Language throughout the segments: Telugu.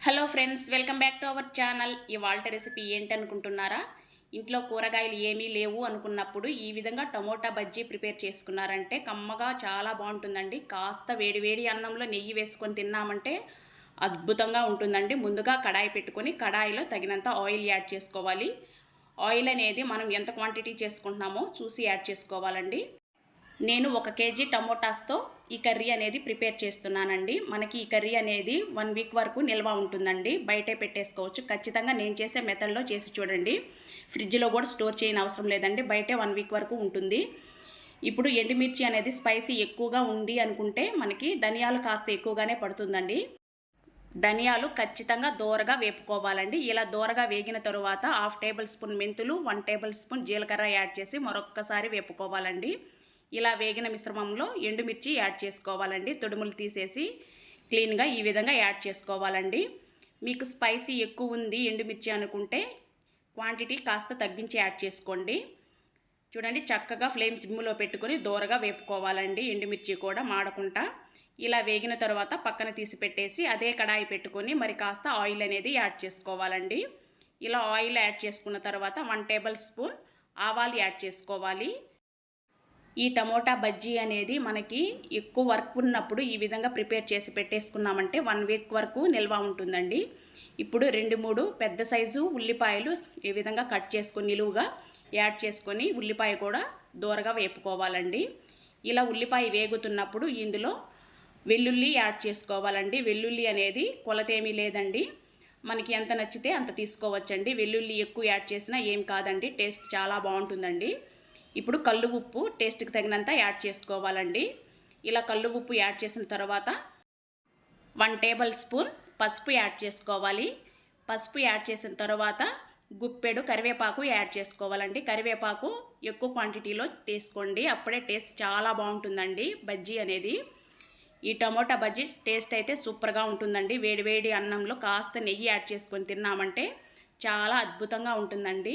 Hello friends welcome back to our channel. ఇవాళ రెసిపీ ఏంటి అనుకుంటున్నారా ఇంట్లో కూరగాయలు ఏమీ లేవు అనుకున్నప్పుడు ఈ విధంగా టమోటా బజ్జీ ప్రిపేర్ చేసుకున్నారంటే కమ్మగా చాలా బాగుంటుందండి. కాస్త వేడివేడి అన్నంలో నెయ్యి వేసుకొని తిన్నామంటే అద్భుతంగా ఉంటుందండి. ముందుగా కడాయి పెట్టుకొని కడాయిలో తగినంత ఆయిల్ యాడ్ చేసుకోవాలి. ఆయిల్ అనేది మనం ఎంత క్వాంటిటీ చేసుకుంటున్నామో చూసి యాడ్ చేసుకోవాలండి. నేను ఒక కేజీ టమోటాస్తో ఈ కర్రీ అనేది ప్రిపేర్ చేస్తున్నానండి. మనకి ఈ కర్రీ అనేది వన్ వీక్ వరకు నిల్వ ఉంటుందండి. బయటే పెట్టేసుకోవచ్చు. ఖచ్చితంగా నేను చేసే మెథడ్లో చేసి చూడండి. ఫ్రిడ్జ్లో కూడా స్టోర్ చేయని అవసరం లేదండి. బయటే వన్ వీక్ వరకు ఉంటుంది. ఇప్పుడు ఎండుమిర్చి అనేది స్పైసీ ఎక్కువగా ఉంది అనుకుంటే మనకి ధనియాలు కాస్త ఎక్కువగానే పడుతుందండి. ధనియాలు ఖచ్చితంగా దోరగా వేపుకోవాలండి. ఇలా దోరగా వేగిన తరువాత హాఫ్ టేబుల్ స్పూన్ మెంతులు వన్ టేబుల్ స్పూన్ జీలకర్ర యాడ్ చేసి మరొక్కసారి వేపుకోవాలండి. ఇలా వేగిన మిశ్రమంలో ఎండుమిర్చి యాడ్ చేసుకోవాలండి. తొడుములు తీసేసి క్లీన్గా ఈ విధంగా యాడ్ చేసుకోవాలండి. మీకు స్పైసీ ఎక్కువ ఉంది ఎండుమిర్చి అనుకుంటే క్వాంటిటీ కాస్త తగ్గించి యాడ్ చేసుకోండి. చూడండి చక్కగా ఫ్లేమ్ సిమ్లో పెట్టుకొని దూరగా వేపుకోవాలండి ఎండుమిర్చి కూడా మాడకుండా. ఇలా వేగిన తర్వాత పక్కన తీసి పెట్టేసి అదే కడాయి పెట్టుకొని మరి కాస్త ఆయిల్ అనేది యాడ్ చేసుకోవాలండి. ఇలా ఆయిల్ యాడ్ చేసుకున్న తర్వాత వన్ టేబుల్ స్పూన్ ఆవాలు యాడ్ చేసుకోవాలి. ఈ టమోటా బజ్జీ అనేది మనకి ఎక్కువ వర్క్ ఉన్నప్పుడు ఈ విధంగా ప్రిపేర్ చేసి పెట్టేసుకున్నామంటే వన్ వీక్ వరకు నిల్వ ఉంటుందండి. ఇప్పుడు రెండు మూడు పెద్ద సైజు ఉల్లిపాయలు ఈ విధంగా కట్ చేసుకొని నిలువుగా యాడ్ చేసుకొని ఉల్లిపాయ కూడా దూరగా వేపుకోవాలండి. ఇలా ఉల్లిపాయ వేగుతున్నప్పుడు ఇందులో వెల్లుల్లి యాడ్ చేసుకోవాలండి. వెల్లుల్లి అనేది కొలతేమీ లేదండి. మనకి ఎంత నచ్చితే అంత తీసుకోవచ్చండి. వెల్లుల్లి ఎక్కువ యాడ్ చేసినా ఏం కాదండి. టేస్ట్ చాలా బాగుంటుందండి. ఇప్పుడు కళ్ళు ఉప్పు టేస్ట్కి తగినంత యాడ్ చేసుకోవాలండి. ఇలా కళ్ళు ఉప్పు యాడ్ చేసిన తర్వాత వన్ టేబుల్ స్పూన్ పసుపు యాడ్ చేసుకోవాలి. పసుపు యాడ్ చేసిన తర్వాత గుప్పెడు కరివేపాకు యాడ్ చేసుకోవాలండి. కరివేపాకు ఎక్కువ క్వాంటిటీలో తీసుకోండి. అప్పుడే టేస్ట్ చాలా బాగుంటుందండి బజ్జీ అనేది. ఈ టమోటా బజ్జీ టేస్ట్ అయితే సూపర్గా ఉంటుందండి. వేడివేడి అన్నంలో కాస్త నెయ్యి యాడ్ చేసుకొని తిన్నామంటే చాలా అద్భుతంగా ఉంటుందండి.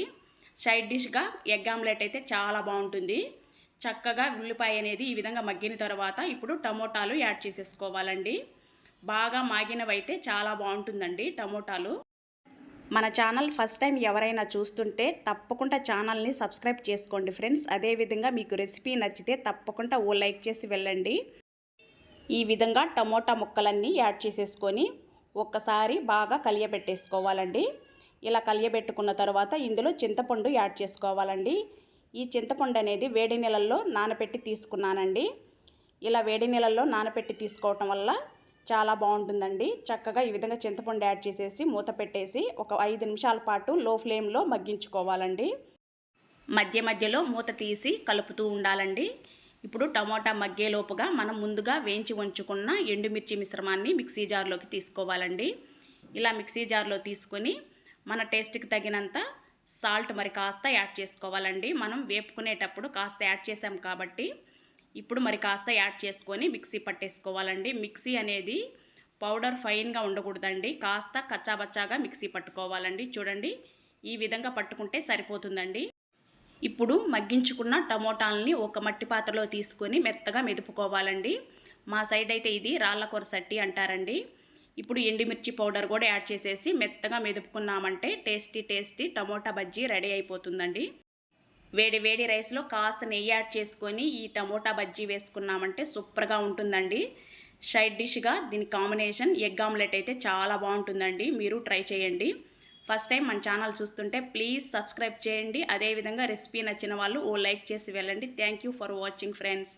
సైడ్ డిష్గా ఎగ్ ఆమ్లెట్ అయితే చాలా బాగుంటుంది. చక్కగా ఉల్లిపాయ అనేది ఈ విధంగా మగ్గిన తర్వాత ఇప్పుడు టమోటాలు యాడ్ చేసేసుకోవాలండి. బాగా మాగినవైతే చాలా బాగుంటుందండి టమోటాలు. మన ఛానల్ ఫస్ట్ టైం ఎవరైనా చూస్తుంటే తప్పకుండా ఛానల్ని సబ్స్క్రైబ్ చేసుకోండి ఫ్రెండ్స్. అదేవిధంగా మీకు రెసిపీ నచ్చితే తప్పకుండా ఓ లైక్ చేసి వెళ్ళండి. ఈ విధంగా టమోటా ముక్కలన్నీ యాడ్ చేసేసుకొని ఒక్కసారి బాగా కలియబెట్టేసుకోవాలండి. ఇలా కలియబెట్టుకున్న తర్వాత ఇందులో చింతపండు యాడ్ చేసుకోవాలండి. ఈ చింతపండు అనేది వేడి నీళ్ళల్లో నానబెట్టి తీసుకున్నానండి. ఇలా వేడి నీళ్ళల్లో నానబెట్టి తీసుకోవటం వల్ల చాలా బాగుంటుందండి. చక్కగా ఈ విధంగా చింతపండు యాడ్ చేసేసి మూత పెట్టేసి ఒక ఐదు నిమిషాల పాటు లో ఫ్లేమ్లో మగ్గించుకోవాలండి. మధ్య మధ్యలో మూత తీసి కలుపుతూ ఉండాలండి. ఇప్పుడు టమోటా మగ్గేలోపుగా మనం ముందుగా వేయించి ఉంచుకున్న ఎండుమిర్చి మిశ్రమాన్ని మిక్సీ జార్లోకి తీసుకోవాలండి. ఇలా మిక్సీ జార్లో తీసుకొని మన టేస్ట్కి తగినంత సాల్ట్ మరి కాస్త యాడ్ చేసుకోవాలండి. మనం వేపుకునేటప్పుడు కాస్త యాడ్ చేసాం కాబట్టి ఇప్పుడు మరి కాస్త యాడ్ చేసుకొని మిక్సీ పట్టేసుకోవాలండి. మిక్సీ అనేది పౌడర్ ఫైన్గా ఉండకూడదండి. కాస్త కచ్చాబచ్చాగా మిక్సీ పట్టుకోవాలండి. చూడండి ఈ విధంగా పట్టుకుంటే సరిపోతుందండి. ఇప్పుడు మగ్గించుకున్న టమోటాలని ఒక మట్టి పాత్రలో తీసుకొని మెత్తగా మెదుపుకోవాలండి. మా సైడ్ అయితే ఇది రాళ్ళకూర సట్టి అంటారండి. ఇప్పుడు ఎండుమిర్చి పౌడర్ కూడా యాడ్ చేసేసి మెత్తగా మెదుపుకున్నామంటే tasty tasty tomato bajji ready అయిపోతుందండి. వేడి వేడి రైస్లో కాస్త నెయ్యి యాడ్ చేసుకొని ఈ టమోటా బజ్జీ వేసుకున్నామంటే సూపర్గా ఉంటుందండి. సైడ్ డిష్గా దీని కాంబినేషన్ ఎగ్ ఆమ్లెట్ అయితే చాలా బాగుంటుందండి. మీరు ట్రై చేయండి. ఫస్ట్ టైం మన ఛానల్ చూస్తుంటే ప్లీజ్ సబ్స్క్రైబ్ చేయండి. అదేవిధంగా రెసిపీ నచ్చిన వాళ్ళు ఓ లైక్ చేసి వెళ్ళండి. Thank for watching friends.